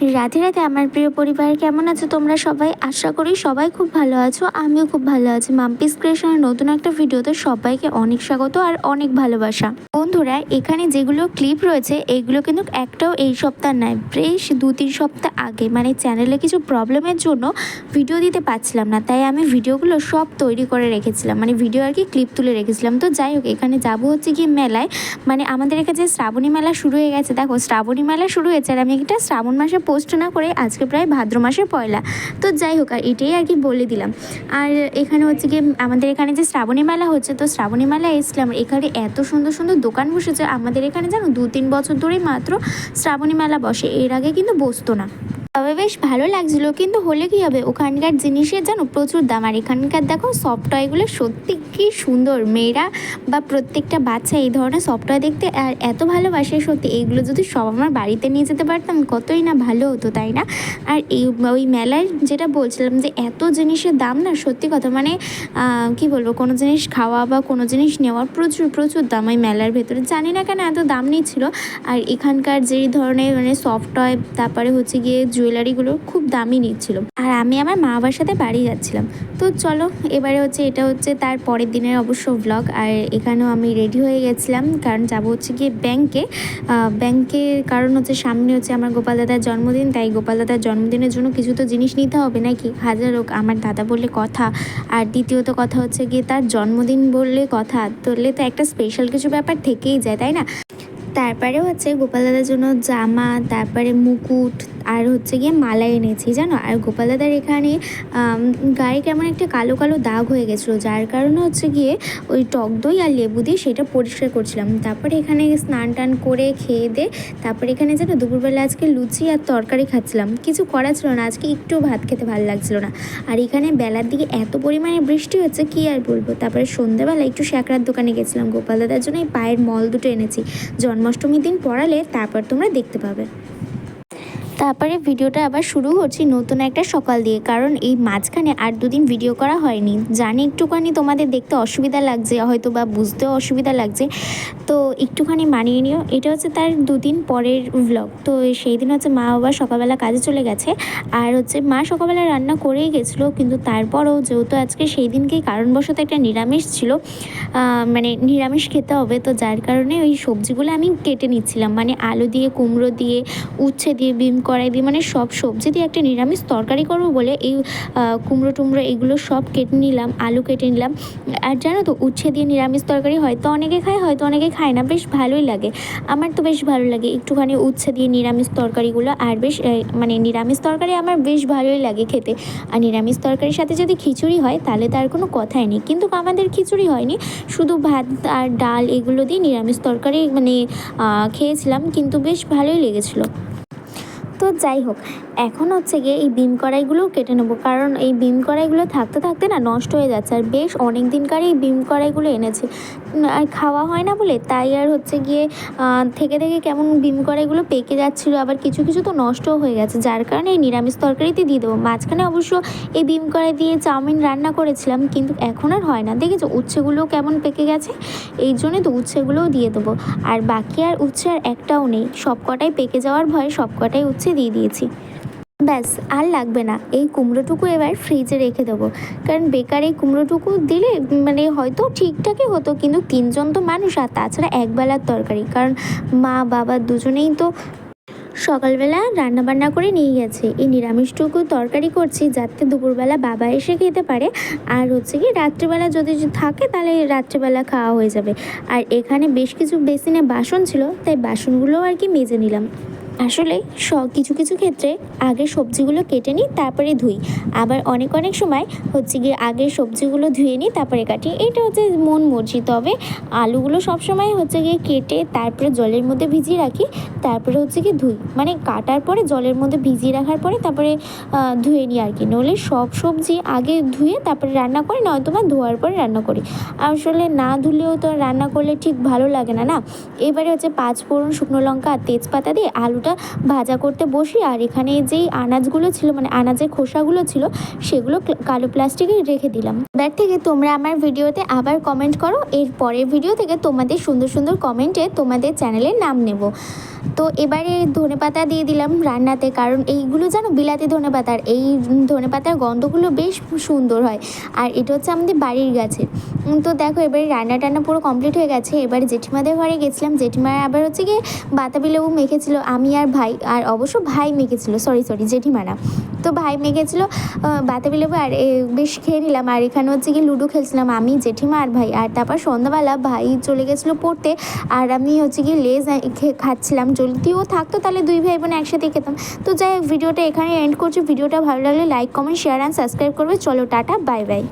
রাধে রাধে, আমার প্রিয় পরিবার কেমন আছো তোমরা সবাই? আশা করি সবাই খুব ভালো আছো, আমিও খুব ভালো আছি। মাম্পিস ক্রিয়েশনের নতুন একটা ভিডিওতে সবাইকে অনেক স্বাগত আর অনেক ভালোবাসা। বন্ধুরা, এখানে যেগুলো ক্লিপ রয়েছে এইগুলো কিন্তু একটাও এই সপ্তাহ নয়, বেশ দু তিন সপ্তাহ আগে। মানে চ্যানেলে কিছু প্রবলেমের জন্য ভিডিও দিতে পারছিলাম না, তাই আমি ভিডিওগুলো সব তৈরি করে রেখেছিলাম। মানে ভিডিও আর কি ক্লিপ তুলে রেখেছিলাম। তো যাই হোক, এখানে যাব হচ্ছে কি মেলায়। মানে আমাদের এখানে যে শ্রাবণী মেলা শুরু হয়ে গেছে, দেখো, শ্রাবণী মেলা শুরু হয়েছে আর আমি একটা শ্রাবণ মাসে পোস্ট না করে আজকে প্রায় ভাদ্র মাসের পয়লা। তো যাই হোক, আর এটাই আর কি বলে দিলাম। আর এখানে হচ্ছে কি আমাদের এখানে যে শ্রাবণী মেলা হচ্ছে, তো শ্রাবণী মেলা এসলাম এখানে এত সুন্দর সুন্দর দোকান বসেছে। আমাদের এখানে জানো দু তিন বছর ধরেই মাত্র শ্রাবণী মেলা বসে। এর আগে কিন্তু বসতো না। তবে বেশ ভালো লাগছিল, কিন্তু হলে কি হবে? ওখানকার জিনিসের জানো প্রচুর দাম। আর এখানকার দেখো সফট টয়গুলো সত্যি কি সুন্দর। মেয়েরা বা প্রত্যেকটা বাচ্চা এই ধরনের সফট টয় দেখতে আর এত ভালোবাসে সত্যি। এইগুলো যদি সব আমার বাড়িতে নিয়ে যেতে পারতাম, কতই না ভালো হতো, তাই না? আর এই ওই মেলায় যেটা বলছিলাম যে এত জিনিসের দাম না সত্যি কথা মানে কি বলব, কোনো জিনিস খাওয়া বা কোনো জিনিস নেওয়ার প্রচুর প্রচুর দাম ওই মেলার ভেতরে। জানি না কেন এত দাম নিচ্ছিল। আর এখানকার যেই ধরনের মানে সফট টয় তারপরে হচ্ছে গিয়ে জুয়েলারিগুলো খুব দামি নিচ্ছিল। আর আমি আমার মা বাবার সাথে বাড়ি যাচ্ছিলাম। তো চলো, এবারে হচ্ছে এটা হচ্ছে তার পরের দিনের অবশ্য ব্লগ আর এখানেও আমি রেডি হয়ে গেছিলাম, কারণ যাব হচ্ছে গিয়ে ব্যাংকে ব্যাংকে কারণ হচ্ছে সামনে হচ্ছে আমার গোপাল দাদার জন্মদিন, তাই গোপাল দাদার জন্মদিনের জন্য কিছু তো জিনিস নিতে হবে নাকি? হাজার হোক, আমার দাদা বললে কথা। আর দ্বিতীয়ত কথা হচ্ছে গিয়ে তার জন্মদিন বললে কথা। তোলে তো একটা স্পেশাল কিছু ব্যাপার থেকেই যায়, তাই না? তারপরে হচ্ছে গোপাল দাদার জন্য জামা, তারপরে মুকুট আর হচ্ছে গিয়ে মালা এনেছি, জানো? আর গোপাল দাদার এখানে গায়ে কেমন একটা কালো কালো দাগ হয়ে গেছিল, যার কারণে হচ্ছে গিয়ে ওই টক দই আর লেবু দিয়ে সেটা পরিষ্কার করছিলাম। তারপরে এখানে স্নান টান করে খেয়ে দে, তারপরে এখানে যেন দুপুরবেলা আজকে লুচি আর তরকারি খাচ্ছিলাম। কিছু করা ছিল না, আজকে একটু ভাত খেতে ভালো লাগছিল না। আর এখানে বেলার দিকে এত পরিমাণে বৃষ্টি হচ্ছে, কি আর বলব? তারপরে সন্ধ্যাবেলা একটু শ্যাকরার দোকানে গেছিলাম গোপাল দাদার জন্য এই পায়ের মল দুটো এনেছি। জন্মাষ্টমীর দিন পড়ালে তারপর তোমরা দেখতে পাবে। তারপরে ভিডিওটা আবার শুরু করছি নতুন একটা সকাল দিয়ে, কারণ এই মাঝখানে আর দুদিন ভিডিও করা হয়নি। জানি একটুখানি তোমাদের দেখতে অসুবিধা লাগছে হয়তো বা বুঝতেও অসুবিধা লাগছে। তো একটুখানি মানিয়ে নিও, এটা হচ্ছে তার দুদিন পরের ব্লগ তো সেই দিন হচ্ছে মা বাবা সকালবেলা কাজে চলে গেছে, আর হচ্ছে মা সকালবেলা রান্না করেই গেছিল, কিন্তু তারপরও যেহেতু আজকে সেই দিনকেই কারণবশত একটা নিরামিষ ছিল মানে নিরামিষ খেতে হবে, তো যার কারণে ওই সবজিগুলো আমি কেটে নিচ্ছিলাম। মানে আলু দিয়ে, কুমড়ো দিয়ে, উচ্ছে দিয়ে বিম কড়াই দিয়ে মানে সব সবজি দিয়ে একটা নিরামিষ তরকারি করব বলে এই কুমড়ো টুমড়ো এগুলো সব কেটে নিলাম, আলু কেটে নিলাম। আর জানো তো, উচ্ছে দিয়ে নিরামিষ তরকারি হয়তো অনেকে খায়, হয়তো অনেকে খায় না, বেশ ভালোই লাগে। আমার তো বেশ ভালো লাগে একটুখানি উচ্ছে দিয়ে নিরামিষ তরকারিগুলো আর বেশ মানে নিরামিষ তরকারি আমার বেশ ভালোই লাগে খেতে। আর নিরামিষ তরকারির সাথে যদি খিচুড়ি হয়, তাহলে তার কোনো কথাই নেই। কিন্তু আমাদের খিচুড়ি হয়নি, শুধু ভাত আর ডাল এগুলো দিয়ে নিরামিষ তরকারি মানে খেয়েছিলাম, কিন্তু বেশ ভালোই লেগেছিলো। তো যাই হোক, এখন হচ্ছে গিয়ে এই বিম কড়াইগুলোও কেটে নেব। কারণ এই বিম কড়াইগুলো থাকতে থাকতে না নষ্ট হয়ে যাচ্ছে। আর বেশ অনেক দিনকার এই বিম কড়াইগুলো এনেছি। আর খাওয়া হয় না বলে তাই আর হচ্ছে গিয়ে থেকে থেকে কেমন বিম কড়াইগুলো পেকে যাচ্ছিল, আবার কিছু কিছু তো নষ্টও হয়ে গেছে। যার কারণে এই নিরামিষ তরকারিতে দিয়ে দেবো। মাঝখানে অবশ্য এই বিম কড়াই দিয়ে চাউমিন রান্না করেছিলাম, কিন্তু এখন আর হয় না। দেখেছ উচ্ছেগুলোও কেমন পেকে গেছে? এই জন্যই তো উচ্ছেগুলোও দিয়ে দেবো। আর বাকি আর উচ্ছে আর একটাও নেই। সব কটাই পেকে যাওয়ার ভয়ে সব কটাই উচ্ছে দিয়ে দিয়েছি। ব্যাস, আর লাগবে না। এই কুমড়োটুকু এবার ফ্রিজে রেখে দেবো। কারণ বেকার এই কুমড়োটুকু দিলে মানে হয়তো ঠিকঠাকই হতো, কিন্তু তিনজন তো মানুষ, আর তাছাড়া একবেলার তরকারি। কারণ মা, বাবা দুজনেই তো সকালবেলা রান্না বান্না করে নিয়ে গেছে। এই নিরামিষটুকু তরকারি করছি, যাতে দুপুরবেলা বাবা এসে খেতে পারে। আর হচ্ছে কি, রাত্রিবেলা যদি থাকে, তাহলে রাত্রিবেলা খাওয়া হয়ে যাবে। আর এখানে বেশ কিছু বেসিনে বাসন ছিল, তাই বাসনগুলোও আর কি মেজে নিলাম। আসলে স, কিছু কিছু ক্ষেত্রে আগে সবজিগুলো কেটে নিই, তারপরে ধুই। আবার অনেক অনেক সময় হচ্ছে গিয়ে আগে সবজিগুলো ধুয়ে নিই, তারপরে কাটি। এটা হচ্ছে মন মর্জি। তবে আলুগুলো সবসময় হচ্ছে গিয়ে কেটে তারপরে জলের মধ্যে ভিজিয়ে রাখি, তারপরে হচ্ছে গিয়ে ধুই। মানে কাটার পরে জলের মধ্যে ভিজিয়ে রাখার পরে তারপরে ধুয়ে নিই আর কি। নইলে সব সবজি আগে ধুয়ে তারপরে রান্না করি, নয়তো বা ধোয়ার পরে রান্না করি। আসলে না ধুলেও তো রান্না করলে ঠিক ভালো লাগে না না? এবারে হচ্ছে পাঁচ ফোড়ন শুকনো লঙ্কা আর তেজপাতা দিয়ে আলুটা আলুটা ভাজা করতে বসি, আর এখানে যেই আনাজগুলো ছিল মানে আনাজের খোসাগুলো ছিল, সেগুলো কালো প্লাস্টিকে রেখে দিলাম। এবার থেকে তোমরা আমার ভিডিওতে আবার কমেন্ট করো, এর পরের ভিডিও থেকে তোমাদের সুন্দর সুন্দর কমেন্টে তোমাদের চ্যানেলের নাম নেব। তো এবারে ধনে পাতা দিয়ে দিলাম রান্নাতে, কারণ এইগুলো জানো, বিলাতি ধনে পাতার এই ধনে পাতার গন্ধগুলো বেশ সুন্দর হয়। আর এটা হচ্ছে আমাদের বাড়ির গাছে। তো দেখো এবারে রান্না টান্না পুরো কমপ্লিট হয়ে গেছে। এবারে জেঠিমাদের ঘরে গেছিলাম। জেঠিমার আবার হচ্ছে গিয়ে বাতাবি লেবু মেখেছিল। আমি আর ভাই আর অবশ্য ভাই মেখেছিল সরি সরি জেঠিমারা। তো ভাই মেখেছিল আহ, বাতাবি লেবু আর বেশ খেয়ে নিলাম। আর এখানে হচ্ছে কি লুডো খেলছিলাম আমি জেঠিমা আর ভাই। আর তারপর সন্ধ্যাবেলা ভাই চলে গেছিল পড়তে আর আমি হচ্ছে কি লেজ খাচ্ছিলাম। যদিও থাকতো তাহলে দুই ভাই বোন একসাথে খেতাম। তো যাই হোক ভিডিওটা এখানে এন্ড করছি। ভিডিওটা ভালো লাগলে like comment share and subscribe করবে। চলো টাটা বাই বাই